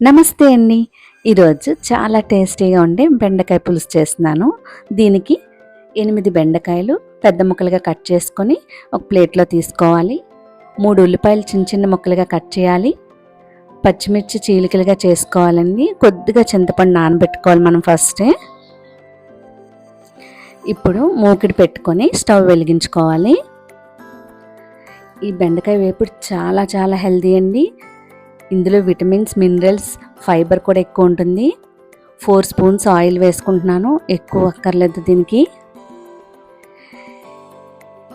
నమస్తే అండి. ఈరోజు చాలా టేస్టీగా ఉండే బెండకాయ పులుసు చేస్తున్నాను. దీనికి ఎనిమిది బెండకాయలు పెద్ద ముక్కలుగా కట్ చేసుకొని ఒక ప్లేట్లో తీసుకోవాలి. మూడు ఉల్లిపాయలు చిన్న చిన్న ముక్కలుగా కట్ చేయాలి. పచ్చిమిర్చి చీలికలుగా చేసుకోవాలండి. కొద్దిగా చింతపండు నానబెట్టుకోవాలి మనం ఫస్టే. ఇప్పుడు మూకిడి పెట్టుకొని స్టవ్ వెలిగించుకోవాలి. ఈ బెండకాయ వేపుడు చాలా చాలా హెల్దీ అండి. ఇందులో విటమిన్స్ మినరల్స్ ఫైబర్ కూడా ఎక్కువ ఉంటుంది. ఫోర్ స్పూన్స్ ఆయిల్ వేసుకుంటున్నాను. ఎక్కువ అక్కర్లేదు దీనికి.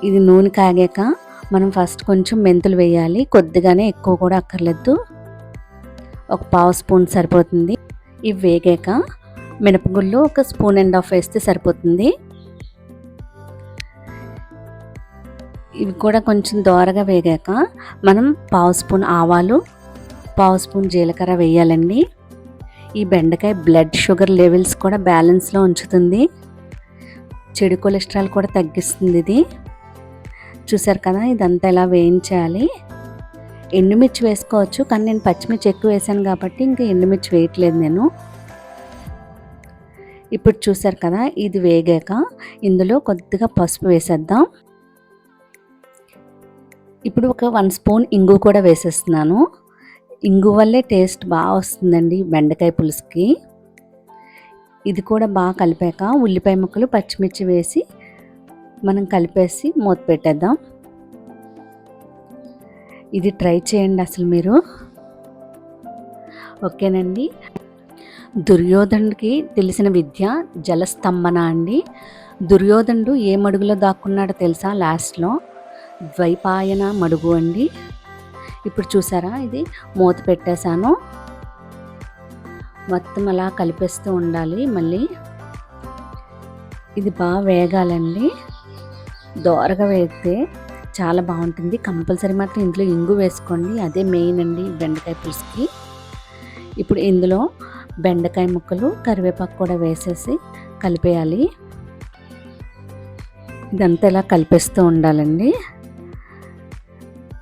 ఇది నూనె కాగాక మనం ఫస్ట్ కొంచెం మెంతులు వేయాలి. కొద్దిగానే ఎక్కువ కూడా అక్కర్లేదు. ఒక పావు స్పూన్ సరిపోతుంది. ఇవి వేగాక మినపగుళ్ళు ఒక స్పూన్ అండ్ హాఫ్ వేస్తే సరిపోతుంది. ఇవి కూడా కొంచెం దోరగా వేగాక మనం పావు స్పూన్ ఆవాలు పావు స్పూన్ జీలకర్ర వేయాలండి. ఈ బెండకాయ బ్లడ్ షుగర్ లెవెల్స్ కూడా బ్యాలెన్స్లో ఉంచుతుంది. చెడు కొలెస్ట్రాల్ కూడా తగ్గిస్తుంది ఇది. చూసారు కదా ఇదంతా ఇలా వేయించాలి. ఎండుమిర్చి వేసుకోవచ్చు కానీ నేను పచ్చిమిర్చి ఎక్కువ వేసాను కాబట్టి ఇంకా ఎండుమిర్చి వేయట్లేదు నేను. ఇప్పుడు చూసారు కదా ఇది వేగాక ఇందులో కొద్దిగా పసుపు వేసేద్దాం. ఇప్పుడు ఒక వన్ స్పూన్ ఇంగు కూడా వేసేస్తున్నాను. ఇంగు వల్లే టేస్ట్ బాగా వస్తుందండి బెండకాయ పులుసుకి. ఇది కూడా బాగా కలిపాక ఉల్లిపాయ ముక్కలు పచ్చిమిర్చి వేసి మనం కలిపేసి మూత పెట్టేద్దాం. ఇది ట్రై చేయండి అసలు మీరు. ఓకేనండి. దుర్యోధనుడికి తెలిసిన విద్య జలస్తంభన అండి. దుర్యోధనుడు ఏ మడుగులో దాక్కున్నాడో తెలుసా లాస్ట్లో? ద్వైపాయన మడుగు అండి. ఇప్పుడు చూసారా? ఇది మూత పెట్టేశాను. మొత్తం అలా కలిపేస్తూ ఉండాలి మళ్ళీ. ఇది బాగా వేగాలండి. దోరగా వేస్తే చాలా బాగుంటుంది. కంపల్సరీ మాత్రం ఇందులో ఇంగు వేసుకోండి. అదే మెయిన్ అండి బెండకాయ పులుసుకి. ఇప్పుడు ఇందులో బెండకాయ ముక్కలు కరివేపాకు కూడా వేసేసి కలిపేయాలి. ఇదంతా ఇలా కలిపేస్తూ ఉండాలండి.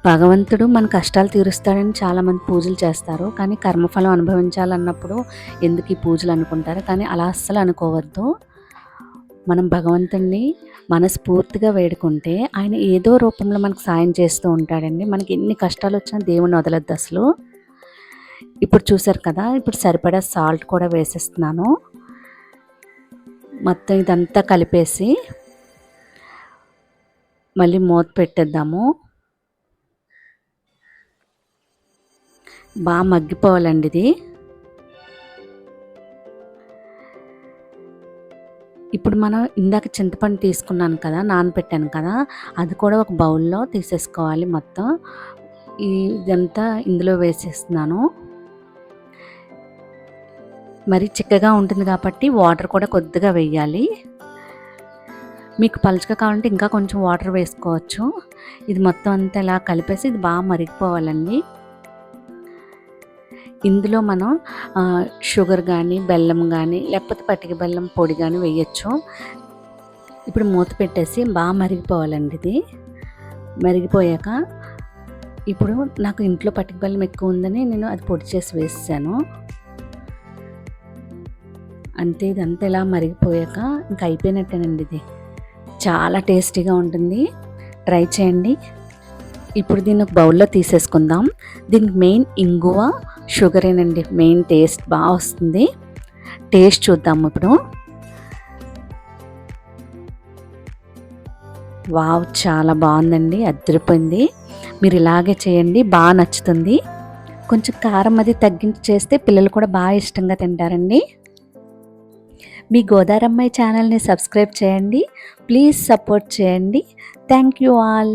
భగవంతుడు మన కష్టాలు తీరుస్తాడని చాలామంది పూజలు చేస్తారు. కానీ కర్మఫలం అనుభవించాలన్నప్పుడు ఎందుకు ఈ పూజలు అనుకుంటారు? కానీ అలా అస్సలు అనుకోవద్దు. మనం భగవంతుణ్ణి మనస్ఫూర్తిగా వేడుకుంటే ఆయన ఏదో రూపంలో మనకు సాయం చేస్తూ ఉంటాడండి. మనకి ఎన్ని కష్టాలు వచ్చినా దేవుని వదలద్దు అసలు. ఇప్పుడు చూసారు కదా ఇప్పుడు సరిపడా సాల్ట్ కూడా వేసేస్తున్నాను. మొత్తం ఇదంతా కలిపేసి మళ్ళీ మూత పెట్టేద్దాము. బాగా మగ్గిపోవాలండి ఇది ఇప్పుడు మనం ఇందాక చింతపండు తీసుకున్నాను కదా నానబెట్టాను కదా అది కూడా ఒక బౌల్లో తీసేసుకోవాలి మొత్తం. ఇదంతా ఇందులో వేసేస్తున్నాను. మరి చిక్కగా ఉంటుంది కాబట్టి వాటర్ కూడా కొద్దిగా వేయాలి. మీకు పలుచగా కావాలంటే ఇంకా కొంచెం వాటర్ వేసుకోవచ్చు. ఇది మొత్తం అంతా ఇలా కలిపేసి ఇది బాగా మరిగిపోవాలండి. ఇందులో మనం షుగర్ కానీ బెల్లం కానీ లేకపోతే పట్టిక బెల్లం పొడి కానీ వేయచ్చు. ఇప్పుడు మూత పెట్టేసి బాగా మరిగిపోవాలండి ఇది. మరిగిపోయాక ఇప్పుడు నాకు ఇంట్లో పట్టిక బెల్లం ఎక్కువ ఉందని నేను అది పొడి చేసి వేసాను అంతే ఇదంతా ఇలా మరిగిపోయాక ఇంకా అయిపోయినట్టేనండి ఇది. చాలా టేస్టీగా ఉంటుంది. ట్రై చేయండి. ఇప్పుడు దీన్ని ఒక బౌల్లో తీసేసుకుందాం. దీనికి మెయిన్ ఇంగువ షుగరేనండి మెయిన్ టేస్ట్ బాగా వస్తుంది. టేస్ట్ చూద్దాం ఇప్పుడు. వావ్ చాలా బాగుందండి అద్దరిపోయింది మీరు ఇలాగే చేయండి బాగా నచ్చుతుంది. కొంచెం కారం అది తగ్గించి చేస్తే పిల్లలు కూడా బాగా ఇష్టంగా తింటారండి. మీ గోదారమ్మాయి ఛానల్ని సబ్స్క్రైబ్ చేయండి ప్లీజ్ సపోర్ట్ చేయండి. Thank you all.